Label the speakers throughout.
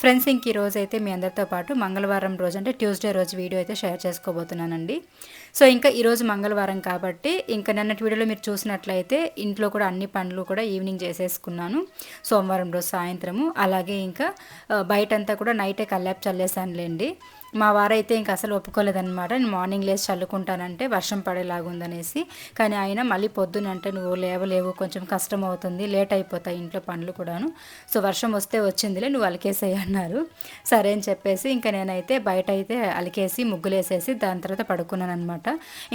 Speaker 1: Friends ఇంక ఈ రోజు అయితే మీ అందరితో పాటు మంగళవారం రోజు అంటే ట్యూస్డే రోజు వీడియో అయితే షేర్ చేసుకోబోతున్నానండి. సో ఇంకా ఈరోజు మంగళవారం కాబట్టి ఇంకా నిన్నటి వీడియోలో మీరు చూసినట్లయితే ఇంట్లో కూడా అన్ని పనులు కూడా ఈవినింగ్ చేసేసుకున్నాను. సోమవారం రోజు సాయంత్రము. అలాగే ఇంకా బయటంతా కూడా నైటే కల్లాపు చల్లేసానులేండి మా వారైతే ఇంకా అసలు ఒప్పుకోలేదన్నమాట. నేను మార్నింగ్ లేచి చల్లుకుంటానంటే వర్షం పడేలాగుందనేసి. కానీ ఆయన మళ్ళీ పొద్దునంటే నువ్వు లేవలేవు కొంచెం కష్టం అవుతుంది లేట్ అయిపోతాయి ఇంట్లో పనులు కూడాను. సో వర్షం వస్తే వచ్చిందిలే నువ్వు అలకేసేయాను అన్నారు. సరే అని చెప్పేసి ఇంకా నేనైతే బయట అయితే అలికేసి ముగ్గులేసేసి దాని తర్వాత పడుకున్నాను అనమాట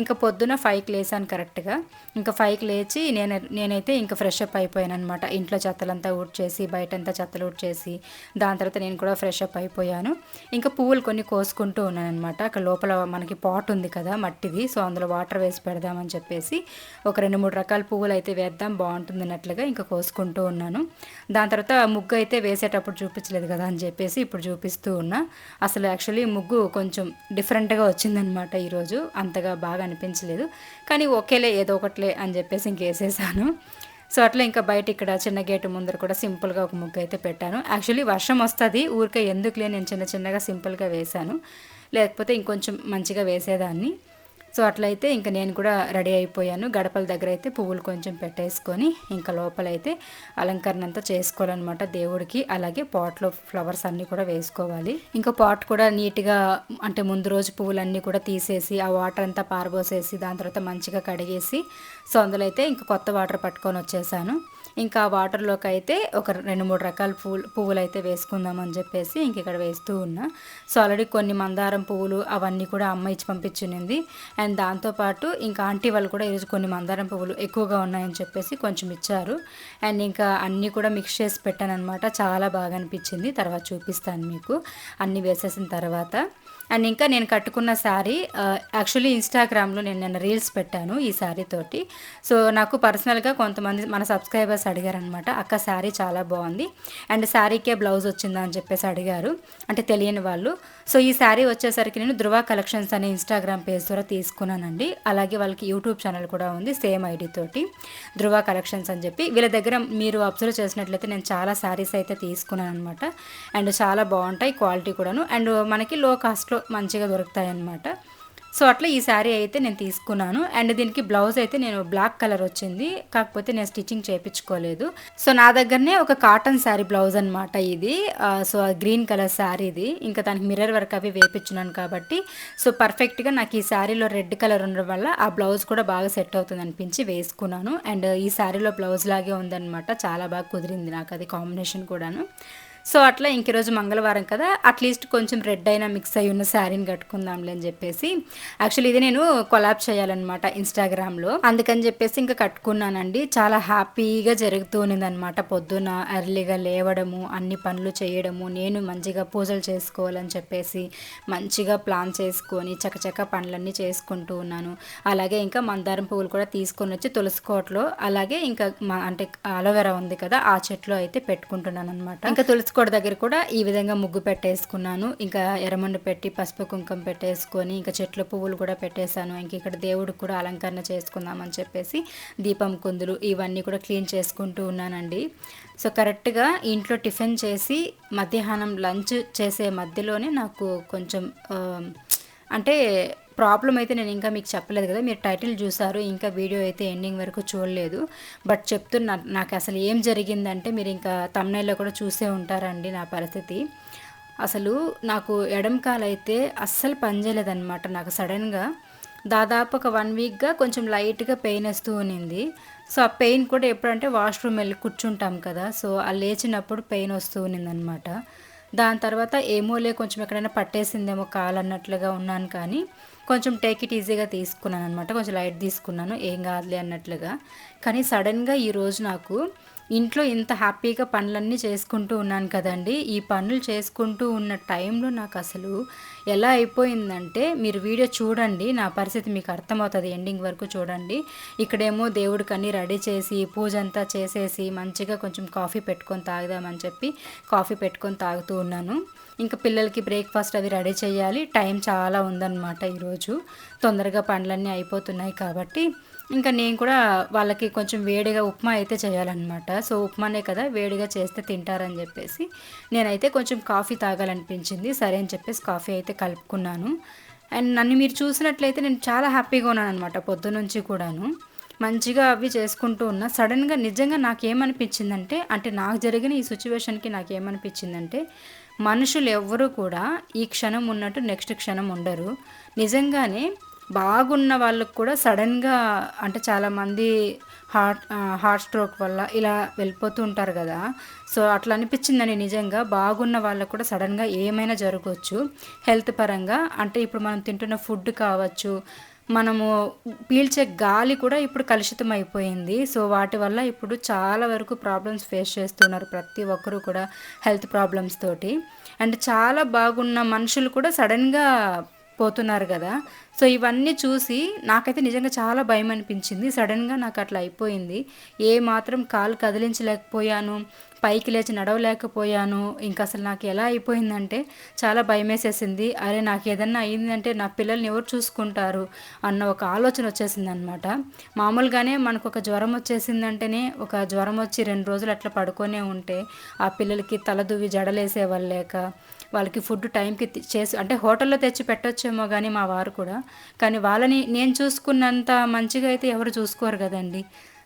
Speaker 1: ఇంకా పొద్దున ఫైవ్కి లేసాను కరెక్ట్గా. ఇంకా ఫైవ్కి లేచి నేను నేనైతే ఇంకా ఫ్రెష్ అప్ అయిపోయాను అనమాట ఇంట్లో చెత్తలంతా ఊడ్చేసి బయటంతా చెత్తలు ఊడ్చేసి దాని తర్వాత నేను కూడా ఫ్రెష్ అప్ అయిపోయాను. ఇంకా పువ్వులు కొన్ని కోసుకుంటూ ఉన్నాను అనమాట అక్కడ లోపల మనకి పాట్ ఉంది కదా మట్టిది సో అందులో వాటర్ వేసి పెడదామని చెప్పేసి ఒక రెండు మూడు రకాల పువ్వులు అయితే వేద్దాం బాగుంటుంది అన్నట్లుగా ఇంకా కోసుకుంటూ ఉన్నాను. దాని తర్వాత ముగ్గు అయితే వేసేటప్పుడు చూపించలేదు కదా అని చెప్పేసి ఇప్పుడు చూపిస్తూ ఉన్నా. అసలు యాక్చువల్లీ ముగ్గు కొంచెం డిఫరెంట్గా వచ్చిందనమాట ఈరోజు. అంతగా బాగా అనిపించలేదు. కానీ ఒకేలే ఏదో ఒకటిలే అని చెప్పేసి ఇంకేసేసాను సో అట్లా ఇంకా బయట ఇక్కడ చిన్న గేటు ముందర కూడా సింపుల్గా ఒక ముగ్గు అయితే పెట్టాను. యాక్చువల్లీ వర్షం వస్తుంది ఊరికే ఎందుకులే నేను చిన్న చిన్నగా సింపుల్గా వేశాను. లేకపోతే ఇంకొంచెం మంచిగా వేసేదాన్ని. సో అట్లయితే ఇంకా నేను కూడా రెడీ అయిపోయాను. గడపల దగ్గర అయితే పువ్వులు కొంచెం పెట్టేసుకొని ఇంకా లోపలైతే అలంకరణ అంతా చేసుకోవాలన్నమాట దేవుడికి. అలాగే పాట్లో ఫ్లవర్స్ అన్నీ కూడా వేసుకోవాలి. ఇంకా పాట్ కూడా నీట్గా అంటే ముందు రోజు పువ్వులన్నీ కూడా తీసేసి ఆ వాటర్ అంతా పారబోసేసి దాని తర్వాత మంచిగా కడిగేసి సో అందులో అయితే ఇంకా కొత్త వాటర్ పట్టుకొని వచ్చేసాను. ఇంకా వాటర్లోకి అయితే ఒక రెండు మూడు రకాల పువ్వులు పువ్వులు అయితే వేసుకుందాం అని చెప్పేసి ఇంక ఇక్కడ వేస్తూ ఉన్నా. సో ఆల్రెడీ కొన్ని మందారం పువ్వులు అవన్నీ కూడా అమ్మ ఇచ్చి పంపించునింది. అండ్ దాంతోపాటు ఇంకా ఆంటీ వాళ్ళు కూడా ఈరోజు కొన్ని మందారం పువ్వులు ఎక్కువగా ఉన్నాయని చెప్పేసి కొంచెం ఇచ్చారు. అండ్ ఇంకా అన్నీ కూడా మిక్స్ చేసి పెట్టాను అనమాట చాలా బాగా అనిపించింది. తర్వాత చూపిస్తాను మీకు. అన్నీ వేసేసిన తర్వాత అండ్ ఇంకా నేను కట్టుకున్న శారీ యాక్చువల్లీ ఇన్స్టాగ్రామ్లో నేను నిన్న రీల్స్ పెట్టాను ఈ శారీ తోటి. సో నాకు పర్సనల్గా కొంతమంది మన సబ్స్క్రైబర్స్ అడిగారనమాట అక్క శారీ చాలా బాగుంది. అండ్ శారీకే బ్లౌజ్ వచ్చిందా? అని చెప్పేసి అడిగారు. అంటే తెలియని వాళ్ళు. సో ఈ శారీ వచ్చేసరికి నేను ధృవ కలెక్షన్స్ అనే ఇన్స్టాగ్రామ్ పేజ్ ద్వారా తీసుకున్నానండి. అలాగే వాళ్ళకి యూట్యూబ్ ఛానల్ కూడా ఉంది సేమ్ ఐడి తోటి. ధృవ కలెక్షన్స్ అని చెప్పి. వీళ్ళ దగ్గర మీరు అబ్జర్వ్ చేసినట్లయితే నేను చాలా శారీస్ అయితే తీసుకున్నాను అనమాట అండ్ చాలా బాగుంటాయి క్వాలిటీ కూడాను. అండ్ మనకి లో కాస్ట్లో మంచిగా దొరుకుతాయి అన్నమాట సో అట్లా ఈ శారీ అయితే నేను తీసుకున్నాను. అండ్ దీనికి బ్లౌజ్ అయితే నేను బ్లాక్ కలర్ వచ్చింది. కాకపోతే నేను స్టిచ్చింగ్ చేయించుకోలేదు. సో నా దగ్గరనే ఒక కాటన్ శారీ బ్లౌజ్ అనమాట ఇది. సో గ్రీన్ కలర్ శారీ ఇది. ఇంకా దానికి మిర్రర్ వర్క్ అవి వేపించున్నాను కాబట్టి. సో పర్ఫెక్ట్గా నాకు ఈ శారీలో రెడ్ కలర్ ఉండడం వల్ల ఆ బ్లౌజ్ కూడా బాగా సెట్ అవుతుంది అనిపించి వేసుకున్నాను. అండ్ ఈ శారీలో బ్లౌజ్ లాగే ఉందనమాట చాలా బాగా కుదిరింది నాకు అది కాంబినేషన్ కూడాను. సో అట్లా ఇంక రోజు మంగళవారం కదా అట్లీస్ట్ కొంచెం రెడ్ అయినా మిక్స్ అయి ఉన్న శారీని కట్టుకుందాంలే అని చెప్పేసి. యాక్చువల్లీ ఇది నేను కొలాబ్ చేయాలన్నమాట ఇన్స్టాగ్రామ్లో అందుకని చెప్పేసి ఇంకా కట్టుకున్నానండి. చాలా హ్యాపీగా జరుగుతూ ఉన్నదన్నమాట పొద్దున ఎర్లీగా లేవడము అన్ని పనులు చేయడము నేను మంచిగా పూజలు చేసుకోవాలని చెప్పేసి మంచిగా ప్లాన్ చేసుకొని చకచక పనులన్నీ చేసుకుంటూ ఉన్నాను. అలాగే ఇంకా మందారం పువ్వులు కూడా తీసుకొని వచ్చి తులసి కోటలో అలాగే ఇంకా మా అంటే అలోవెరా ఉంది కదా ఆ చెట్లు అయితే పెట్టుకుంటున్నాను అనమాట ఇంకా తులసి కోట దగ్గర కూడా ఈ విధంగా ముగ్గు పెట్టేసుకున్నాను. ఇంకా ఎర్రమండు పెట్టి పసుపు కుంకుమ పెట్టేసుకొని ఇంకా చెట్ల పువ్వులు కూడా పెట్టేశాను. ఇంక ఇక్కడ దేవుడికి కూడా అలంకరణ చేసుకుందామని చెప్పేసి దీపం కుందులు ఇవన్నీ కూడా క్లీన్ చేసుకుంటూ ఉన్నానండి. సో కరెక్ట్గా ఇంట్లో టిఫిన్ చేసి మధ్యాహ్నం లంచ్ చేసే మధ్యలోనే నాకు కొంచెం అంటే ప్రాబ్లం అయితే నేను ఇంకా మీకు చెప్పలేదు కదా మీరు టైటిల్ చూసారు ఇంకా వీడియో అయితే ఎండింగ్ వరకు చూడలేదు. బట్ చెప్తున్నా నాకు అసలు ఏం జరిగిందంటే మీరు ఇంకా తమ్నైల్లో కూడా చూసే ఉంటారండి నా పరిస్థితి. అసలు నాకు ఎడం కాలైతే అస్సలు పనిచేయలేదన్నమాట. నాకు సడన్గా దాదాపు ఒక వన్ వీక్గా కొంచెం లైట్గా పెయిన్ వస్తూ ఉన్నింది. సో ఆ పెయిన్ కూడా ఎప్పుడంటే వాష్రూమ్ వెళ్ళి కూర్చుంటాం కదా సో ఆ లేచినప్పుడు పెయిన్ వస్తూ ఉన్నిందనమాట దాని తర్వాత ఏమోలే కొంచెం ఎక్కడైనా పట్టేసిందేమో కాలు అన్నట్లుగా ఉన్నాను కానీ కొంచెం టేక్ ఇట్ ఈజీగా తీసుకున్నాను అనమాట కొంచెం లైట్ తీసుకున్నాను. ఏం కాదులే అన్నట్లుగా. కానీ సడన్గా ఈరోజు నాకు ఇంట్లో ఇంత హ్యాపీగా పనులన్నీ చేసుకుంటూ ఉన్నాను కదండి. ఈ పనులు చేసుకుంటూ ఉన్న టైంలో నాకు అసలు ఎలా అయిపోయిందంటే మీరు వీడియో చూడండి నా పరిస్థితి మీకు అర్థమవుతుంది ఎండింగ్ వరకు చూడండి. ఇక్కడేమో దేవుడికి అన్నీ రెడీ చేసి పూజ అంతా చేసేసి మంచిగా కొంచెం కాఫీ పెట్టుకొని తాగుదామని చెప్పి కాఫీ పెట్టుకొని తాగుతూ ఉన్నాను. ఇంకా పిల్లలకి బ్రేక్ఫాస్ట్ అవి రెడీ చేయాలి. టైం చాలా ఉందన్నమాట ఈరోజు. తొందరగా పనులన్నీ అయిపోతున్నాయి కాబట్టి ఇంకా నేను కూడా వాళ్ళకి కొంచెం వేడిగా ఉప్మా అయితే చేయాలన్నమాట. సో ఉప్మానే కదా వేడిగా చేస్తే తింటారని చెప్పేసి నేనైతే కొంచెం కాఫీ తాగాలనిపించింది. సరే అని చెప్పేసి కాఫీ అయితే కలుపుకున్నాను. అండ్ నన్ను మీరు చూసినట్లయితే నేను చాలా హ్యాపీగా ఉన్నాను అనమాట పొద్దు నుంచి కూడాను. మంచిగా అవి చేసుకుంటూ ఉన్నా సడన్గా నిజంగా నాకేమనిపించిందంటే అంటే నాకు జరిగిన ఈ సిచ్యువేషన్కి నాకేమనిపించిందంటే మనుషులు ఎవ్వరూ కూడా ఈ క్షణం ఉన్నట్టు నెక్స్ట్ క్షణం ఉండరు. నిజంగానే బాగున్న వాళ్ళకు కూడా సడన్గా అంటే చాలామంది హార్ట్ హార్ట్ స్ట్రోక్ వల్ల ఇలా వెళ్ళిపోతూ ఉంటారు కదా. సో అట్లా అనిపించిందని నిజంగా బాగున్న వాళ్ళకు కూడా సడన్గా ఏమైనా జరగవచ్చు హెల్త్ పరంగా అంటే ఇప్పుడు మనం తింటున్న ఫుడ్ కావచ్చు మనము పీల్చే గాలి కూడా ఇప్పుడు కలుషితం అయిపోయింది. సో వాటి వల్ల ఇప్పుడు చాలా వరకు ప్రాబ్లమ్స్ ఫేస్ చేస్తున్నారు ప్రతి ఒక్కరూ కూడా హెల్త్ ప్రాబ్లమ్స్ తోటి. అండ్ చాలా బాగున్న మనుషులు కూడా సడన్గా పోతున్నారు కదా. సో ఇవన్నీ చూసి నాకైతే నిజంగా చాలా భయం అనిపించింది. సడన్గా నాకు అట్లా అయిపోయింది. ఏ మాత్రం కాలు కదిలించలేకపోయాను. పైకి లేచి నడవలేకపోయాను. ఇంకా అసలు నాకు ఎలా అయిపోయిందంటే చాలా భయం వేసేసింది అరే నాకు ఏదన్నా అయిందంటే నా పిల్లల్ని ఎవరు చూసుకుంటారు అన్న ఒక ఆలోచన వచ్చేసింది అనమాట మామూలుగానే మనకు ఒక జ్వరం వచ్చేసిందంటేనే ఒక జ్వరం వచ్చి రెండు రోజులు అట్లా పడుకొనే ఉంటే ఆ పిల్లలకి తలదువ్వి జడలేసే వాళ్ళు లేక వాళ్ళకి ఫుడ్ టైంకి చేసి అంటే హోటల్లో తెచ్చి పెట్టొచ్చేమో కానీ మా వారు కూడా. కానీ వాళ్ళని నేను చూసుకున్నంత మంచిగా అయితే ఎవరు చూసుకోరు కదండి.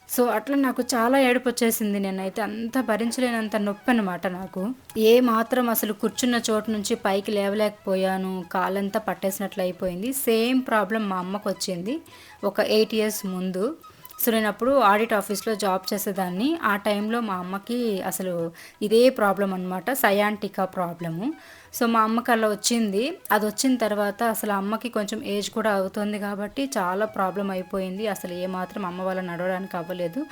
Speaker 1: సో అట్లా నాకు చాలా ఏడుపు వచ్చేసింది నేనైతే. అంత భరించలేనంత నొప్పి అనమాట నాకు. ఏ మాత్రం అసలు కూర్చున్న చోటు నుంచి పైకి లేవలేకపోయాను. కాలంతా పట్టేసినట్లు అయిపోయింది. సేమ్ ప్రాబ్లం మా అమ్మకు వచ్చింది ఒక ఎయిట్ ఇయర్స్ ముందు. సో నేను అప్పుడు ఆడిట్ ఆఫీస్లో జాబ్ చేసేదాన్ని. ఆ టైంలో మా అమ్మకి అసలు ఇదే ప్రాబ్లం అనమాట సయాంటికా ప్రాబ్లము. సో మా అమ్మకి అలా వచ్చింది. అది వచ్చిన తర్వాత అసలు అమ్మకి కొంచెం ఏజ్ కూడా అవుతుంది కాబట్టి చాలా ప్రాబ్లం అయిపోయింది. అసలు ఏమాత్రం అమ్మ వాళ్ళ నడవడానికి అవ్వలేదు.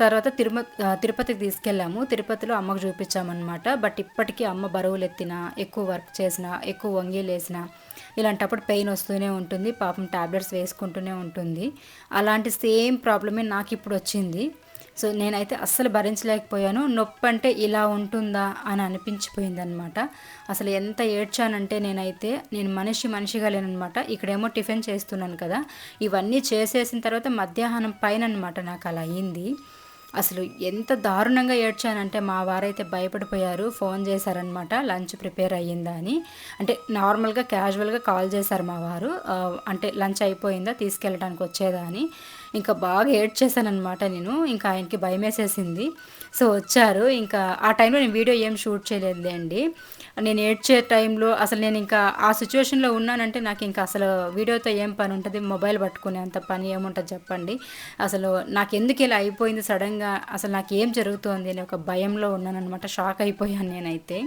Speaker 1: తర్వాత తిరుమ తిరుపతికి తీసుకెళ్ళాము. తిరుపతిలో అమ్మకు చూపించామన్నమాట. బట్ ఇప్పటికీ అమ్మ బరువులు ఎత్తినా ఎక్కువ వర్క్ చేసిన ఎక్కువ వంగీలేసిన ఇలాంటప్పుడు పెయిన్ వస్తూనే ఉంటుంది పాపం ట్యాబ్లెట్స్ వేసుకుంటూనే ఉంటుంది. అలాంటి సేమ్ ప్రాబ్లమే నాకు ఇప్పుడు వచ్చింది. సో నేనైతే అస్సలు భరించలేకపోయాను. నొప్పి అంటే ఇలా ఉంటుందా అని అనిపించిపోయింది అనమాట అసలు ఎంత ఏడ్చానంటే నేనైతే నేను మనిషి మనిషిగా లేనమాట ఇక్కడేమో టిఫిన్ చేస్తున్నాను కదా. ఇవన్నీ చేసేసిన తర్వాత మధ్యాహ్నం పైన అనమాట నాకు అలా అయింది. అసలు ఎంత దారుణంగా ఏడ్చానంటే మా వారైతే భయపడిపోయారు ఫోన్ చేశారనమాట లంచ్ ప్రిపేర్ అయ్యిందా అని. అంటే నార్మల్గా క్యాజువల్గా కాల్ చేశారు మా వారు అంటే లంచ్ అయిపోయిందా తీసుకెళ్ళడానికి వచ్చేదా అని. ఇంకా బాగా ఏడ్చేశానమాట నేను ఇంకా ఆయనకి భయం వేసేసింది సో వచ్చారు ఇంకా ఆ టైంలో నేను వీడియో ఏం షూట్ చేయలేదులే అండి. నేను ఏడ్చే టైంలో అసలు నేను ఇంకా ఆ సిచ్యువేషన్లో ఉన్నానంటే నాకు ఇంకా అసలు వీడియోతో ఏం పని ఉంటుంది? మొబైల్ పట్టుకునే అంత పని ఏముంటుంది చెప్పండి. అసలు నాకు ఎందుకు ఇలా అయిపోయింది సడన్గా? అసలు నాకు ఏం జరుగుతోంది? అని ఒక భయంలో ఉన్నానమాట షాక్ అయిపోయాను నేనైతే.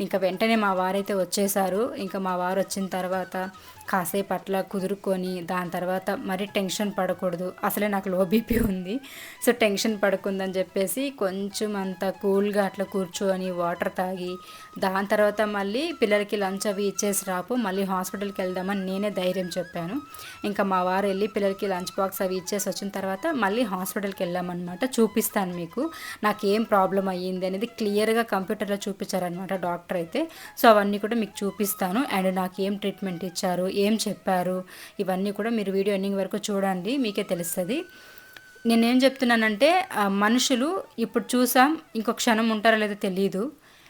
Speaker 1: ఇంకా వెంటనే మా వారైతే వచ్చేసారు. ఇంకా మా వారు వచ్చిన తర్వాత కాసేపు అట్లా కుదురుకొని దాని తర్వాత మరీ టెన్షన్ పడకూడదు. అసలే నాకు లో బీపీ ఉంది. సో టెన్షన్ పడకుందని చెప్పేసి కొంచెం అంత కూల్గా అట్లా కూర్చొని వాటర్ తాగి దాని తర్వాత మళ్ళీ పిల్లలకి లంచ్ అవి ఇచ్చేసి రాపు మళ్ళీ హాస్పిటల్కి వెళ్దామని నేనే ధైర్యం చెప్పాను. ఇంకా మా వారు వెళ్ళి పిల్లలకి లంచ్ బాక్స్ అవి ఇచ్చేసి వచ్చిన తర్వాత మళ్ళీ హాస్పిటల్కి వెళ్ళామన్నమాట. చూపిస్తాను మీకు. నాకు ఏం ప్రాబ్లం అయ్యింది అనేది క్లియర్గా కంప్యూటర్లో చూపించారనమాట డాక్టర్ డాక్టర్ అయితే సో అవన్నీ కూడా మీకు చూపిస్తాను అండ్ నాకు ఏం ట్రీట్మెంట్ ఇచ్చారు ఏం చెప్పారు ఇవన్నీ కూడా మీరు వీడియో ఎండింగ్ వరకు చూడండి మీకే తెలుస్తుంది. నేనేం చెప్తున్నానంటే మనుషులు ఇప్పుడు చూసాం ఇంకొక క్షణం ఉంటారో లేదో తెలియదు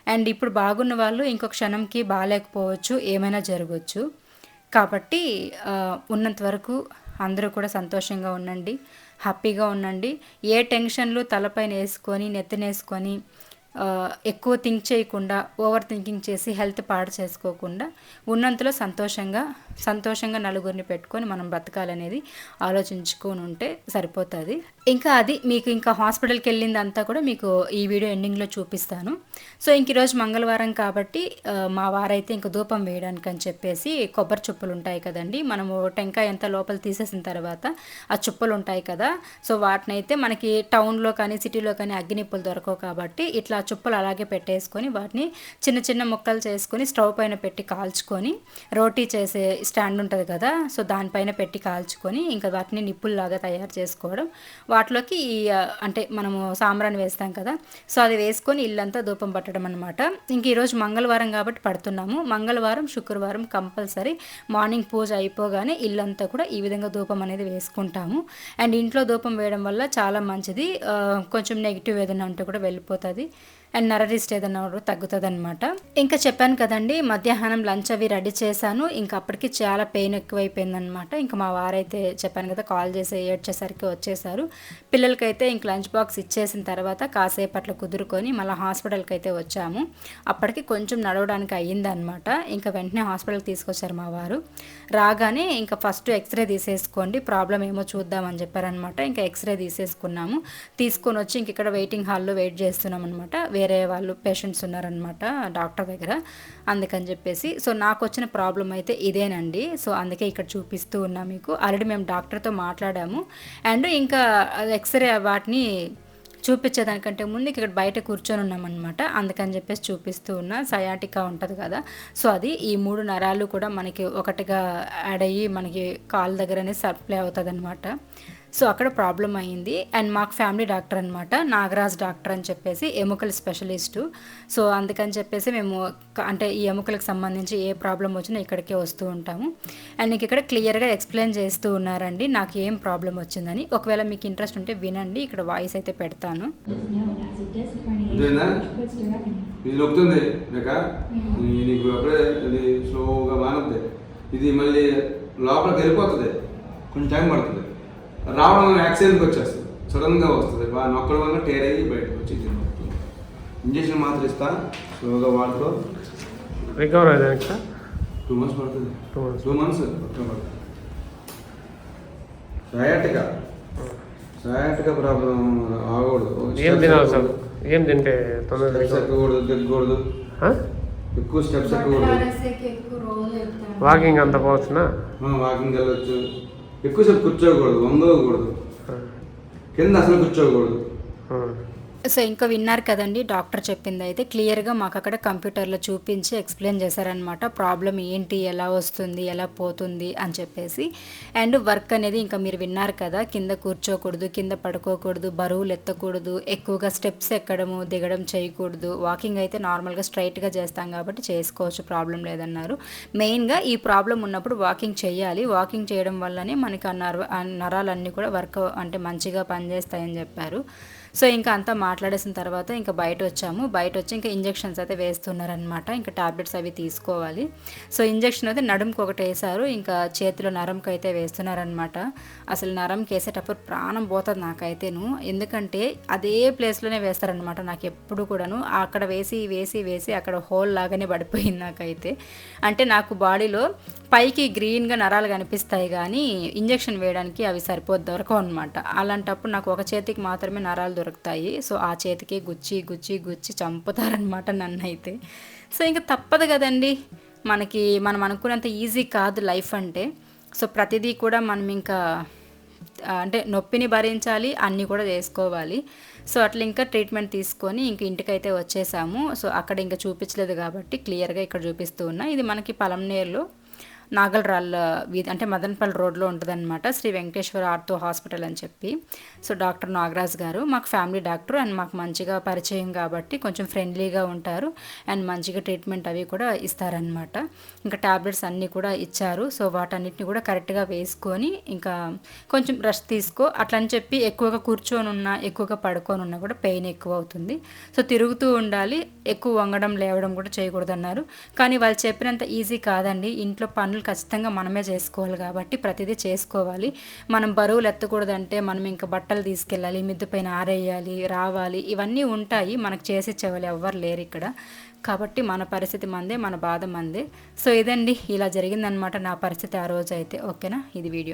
Speaker 1: అండ్ ఇప్పుడు బాగున్న వాళ్ళు ఇంకొక క్షణంకి బాగాలేకపోవచ్చు ఏమైనా జరగవచ్చు కాబట్టి ఉన్నంత వరకు అందరూ కూడా సంతోషంగా ఉండండి హ్యాపీగా ఉండండి. ఏ టెన్షన్లు తలపైన వేసుకొని నెత్తినేసుకొని ఎక్కువ థింక్ చేయకుండా ఓవర్ థింకింగ్ చేసి హెల్త్ పాడు చేసుకోకుండా ఉన్నంతలో సంతోషంగా సంతోషంగా నలుగురిని పెట్టుకొని మనం బతకాలనేది ఆలోచించుకొని ఉంటే సరిపోతుంది. ఇంకా అది మీకు ఇంకా హాస్పిటల్కి వెళ్ళింది అంతా కూడా మీకు ఈ వీడియో ఎండింగ్లో చూపిస్తాను. సో ఇంక ఈరోజు మంగళవారం కాబట్టి మా వారైతే ఇంక ధూపం వేయడానికి అని చెప్పేసి కొబ్బరి చుప్పలు ఉంటాయి కదండి. మనము టెంకాయ ఎంత లోపల తీసేసిన తర్వాత ఆ చుప్పలు ఉంటాయి కదా. సో వాటినైతే మనకి టౌన్లో కానీ సిటీలో కానీ అగ్గినిప్పులు దొరకవు కాబట్టి ఇట్లా చుప్పలు అలాగే పెట్టేసుకొని వాటిని చిన్న చిన్న ముక్కలు చేసుకొని స్టవ్ పైన పెట్టి కాల్చుకొని రోటీ చేసే స్టాండ్ ఉంటుంది కదా సో దానిపైన పెట్టి కాల్చుకొని ఇంకా వాటిని నిప్పుల్లాగా తయారు చేసుకోవడం. వాటిలోకి ఈ అంటే మనము సాంబ్రాన్ని వేస్తాం కదా సో అది వేసుకొని ఇల్లంతా ధూపం పట్టడం అనమాట ఇంక ఈరోజు మంగళవారం కాబట్టి పడుతున్నాము. మంగళవారం శుక్రవారం కంపల్సరీ మార్నింగ్ పూజ అయిపోగానే ఇల్లంతా కూడా ఈ విధంగా ధూపం అనేది వేసుకుంటాము. అండ్ ఇంట్లో ధూపం వేయడం వల్ల చాలా మంచిది. కొంచెం నెగిటివ్ ఏదైనా ఉంటే కూడా వెళ్ళిపోతుంది. అండ్ నరరిస్ట్ ఏదైనా తగ్గుతుంది అనమాట ఇంకా చెప్పాను కదండి మధ్యాహ్నం లంచ్ అవి రెడీ చేశాను. ఇంకా అప్పటికి చాలా పెయిన్ ఎక్కువైపోయిందనమాట ఇంకా మా వారైతే చెప్పాను కదా కాల్ చేసి ఏడ్చేసరికి వచ్చేసారు. పిల్లలకైతే ఇంక లంచ్ బాక్స్ ఇచ్చేసిన తర్వాత కాసేపు అట్లా కుదురుకొని మళ్ళీ హాస్పిటల్కి అయితే వచ్చాము. అప్పటికి కొంచెం నడవడానికి అయ్యిందనమాట ఇంకా వెంటనే హాస్పిటల్కి తీసుకొచ్చారు మా వారు. రాగానే ఇంకా ఫస్ట్ ఎక్స్రే తీసేసుకోండి ప్రాబ్లం ఏమో చూద్దామని చెప్పారనమాట ఇంకా ఎక్స్రే తీసేసుకున్నాము. తీసుకొని వచ్చి ఇంక ఇక్కడ వెయిటింగ్ హాల్లో వెయిట్ చేస్తున్నాం అనమాట వేరే వాళ్ళు పేషెంట్స్ ఉన్నారనమాట డాక్టర్ దగ్గర. అందుకని చెప్పేసి సో నాకు వచ్చిన ప్రాబ్లం అయితే ఇదేనండి. సో అందుకే ఇక్కడ చూపిస్తూ ఉన్నా మీకు. ఆల్రెడీ మేము డాక్టర్తో మాట్లాడాము. అండ్ ఇంకా ఎక్స్రే వాటిని చూపించేదానికంటే ముందు ఇక్కడ బయట కూర్చొని ఉన్నామన్నమాట. అందుకని చెప్పేసి చూపిస్తూ ఉన్నా. సయాటికా ఉంటుంది కదా. సో అది ఈ మూడు నరాలు కూడా మనకి ఒకటిగా యాడ్ అయ్యి మనకి కాల్ దగ్గరనే సప్లై అవుతుంది అనమాట సో అక్కడ ప్రాబ్లం అయింది అండ్ మాకు ఫ్యామిలీ డాక్టర్ అనమాట నాగరాజ్ డాక్టర్ అని చెప్పేసి ఎముకల స్పెషలిస్టు. సో అందుకని చెప్పేసి మేము అంటే ఈ ఎముకలకు సంబంధించి ఏ ప్రాబ్లం వచ్చినా ఇక్కడికే వస్తూ ఉంటాము. అండ్ నీకు ఇక్కడ క్లియర్గా ఎక్స్ప్లెయిన్ చేస్తూ ఉన్నారండి. నాకు ఏం ప్రాబ్లం వచ్చిందని. ఒకవేళ మీకు ఇంట్రెస్ట్ ఉంటే వినండి. ఇక్కడ వాయిస్ అయితే పెడతాను.
Speaker 2: ఇది నొక్కుతుంది నీకు అప్పుడే ఇది స్లోగా మానద్ది. ఇది మళ్ళీ లోపలికి వెళ్ళిపోతుంది. కొంచెం టైం పడుతుంది. రావడం యాక్సిడెంట్కి వచ్చేస్తుంది. సడన్గా వస్తుంది. బాగా నొక్కడం వల్ల టేర్ అయ్యి బయటకు వచ్చి ఇంజక్షన్ మాత్రం ఇస్తా. స్లోగా వాడుకో.
Speaker 3: రికవర్ అయ్యాక
Speaker 2: టూ మంత్స్ పడుతుంది.
Speaker 3: టూ మంత్స్
Speaker 2: టూ మంత్స్ పడుతుంది సయాటిగా సయాటిగా ప్రాబ్లం ఆగకూడదు.
Speaker 3: ఏం తినాలి సార్? ఏం తింటే తొందరగా
Speaker 2: స్టెప్స్ ఎక్కకూడదు దిగకూడదు ఎక్కువ స్టెప్స్ ఎక్కకూడదు.
Speaker 3: వాకింగ్ అంత పోవచ్చునా?
Speaker 2: వాకింగ్ వెళ్ళొచ్చు. ఎక్కువసేపు కూర్చోకూడదు వంగకూడదు. కింద అసలు కూర్చోకూడదు.
Speaker 1: సో ఇంకా విన్నారు కదండి డాక్టర్ చెప్పింది అయితే క్లియర్గా మాకు అక్కడ కంప్యూటర్లో చూపించి ఎక్స్ప్లెయిన్ చేశారనమాట ప్రాబ్లం ఏంటి ఎలా వస్తుంది ఎలా పోతుంది అని చెప్పేసి. అండ్ వర్క్ అనేది ఇంకా మీరు విన్నారు కదా కింద కూర్చోకూడదు కింద పడుకోకూడదు బరువులు ఎత్తకూడదు ఎక్కువగా స్టెప్స్ ఎక్కడము దిగడం చేయకూడదు వాకింగ్ అయితే నార్మల్గా స్ట్రైట్గా చేస్తాం కాబట్టి చేసుకోవచ్చు ప్రాబ్లం లేదన్నారు. మెయిన్గా ఈ ప్రాబ్లం ఉన్నప్పుడు వాకింగ్ చేయాలి. వాకింగ్ చేయడం వల్లనే మనకి ఆ నర నరాలన్నీ కూడా వర్క్ అంటే మంచిగా పనిచేస్తాయని చెప్పారు. సో ఇంకా అంతా మాట్లాడేసిన తర్వాత ఇంకా బయట వచ్చాము బయట వచ్చి ఇంకా ఇంజెక్షన్స్ అయితే వేస్తున్నారనమాట ఇంకా టాబ్లెట్స్ అవి తీసుకోవాలి. సో ఇంజెక్షన్ అయితే నడుముకు ఒకటి వేశారు ఇంకా చేతిలో నరంకి అయితే వేస్తున్నారనమాట అసలు నరంకి వేసేటప్పుడు ప్రాణం పోతుంది నాకైతేను. ఎందుకంటే అదే ప్లేస్లోనే వేస్తారనమాట నాకు ఎప్పుడు కూడాను. అక్కడ వేసి వేసి వేసి అక్కడ హోల్ లాగానే పడిపోయింది నాకైతే. అంటే నాకు బాడీలో పైకి గ్రీన్గా నరాలు కనిపిస్తాయి కానీ ఇంజెక్షన్ వేయడానికి అవి సరిపోద్ది దొరకవు అనమాట అలాంటప్పుడు నాకు ఒక చేతికి మాత్రమే నరాలు దొరుకుతాయి. సో ఆ చేతికి గుచ్చి గుచ్చి గుచ్చి చంపుతారనమాట నన్ను అయితే సో ఇంకా తప్పదు కదండి. మనకి మనం అనుకున్నంత ఈజీ కాదు లైఫ్ అంటే. సో ప్రతిదీ కూడా మనం ఇంకా అంటే నొప్పిని భరించాలి అన్నీ కూడా చేసుకోవాలి. సో అట్లా ఇంకా ట్రీట్మెంట్ తీసుకొని ఇంక ఇంటికైతే వచ్చేసాము. సో అక్కడ ఇంకా చూపించలేదు కాబట్టి క్లియర్గా ఇక్కడ చూపిస్తూ ఉన్నా. ఇది మనకి పలంనేరులో నాగల్రాళ్ళ వీధి అంటే మదన్పల్లి రోడ్లో ఉంటుందన్నమాట. శ్రీ వెంకటేశ్వర ఆర్థో హాస్పిటల్ అని చెప్పి. సో డాక్టర్ నాగరాజ్ గారు మాకు ఫ్యామిలీ డాక్టర్ అండ్ మాకు మంచిగా పరిచయం కాబట్టి కొంచెం ఫ్రెండ్లీగా ఉంటారు. అండ్ మంచిగా ట్రీట్మెంట్ అవి కూడా ఇస్తారనమాట ఇంకా ట్యాబ్లెట్స్ అన్నీ కూడా ఇచ్చారు. సో వాటన్నిటిని కూడా కరెక్ట్గా వేసుకొని ఇంకా కొంచెం రెస్ట్ తీసుకో. అట్లా అని చెప్పి ఎక్కువగా కూర్చొని ఉన్నా ఎక్కువగా పడుకొని ఉన్నా కూడా పెయిన్ ఎక్కువ అవుతుంది సో తిరుగుతూ ఉండాలి. ఎక్కువ వంగడం లేవడం కూడా చేయకూడదు అన్నారు కానీ వాళ్ళు చెప్పినంత ఈజీ కాదండి. ఇంట్లో పనులు ఖచ్చితంగా మనమే చేసుకోవాలి కాబట్టి ప్రతిదీ చేసుకోవాలి. మనం బరువులు ఎత్తకూడదంటే మనం ఇంకా బట్టలు తీసుకెళ్ళాలి మిద్దు పైన ఆరేయాలి రావాలి ఇవన్నీ ఉంటాయి. మనకు చేసి ఎవ్వరు లేరు ఇక్కడ. కాబట్టి మన పరిస్థితి మందే మన బాధ మందే. సో ఇదండి ఇలా జరిగిందనమాట నా పరిస్థితి ఆ రోజు అయితే ఓకేనా? ఇది వీడియో.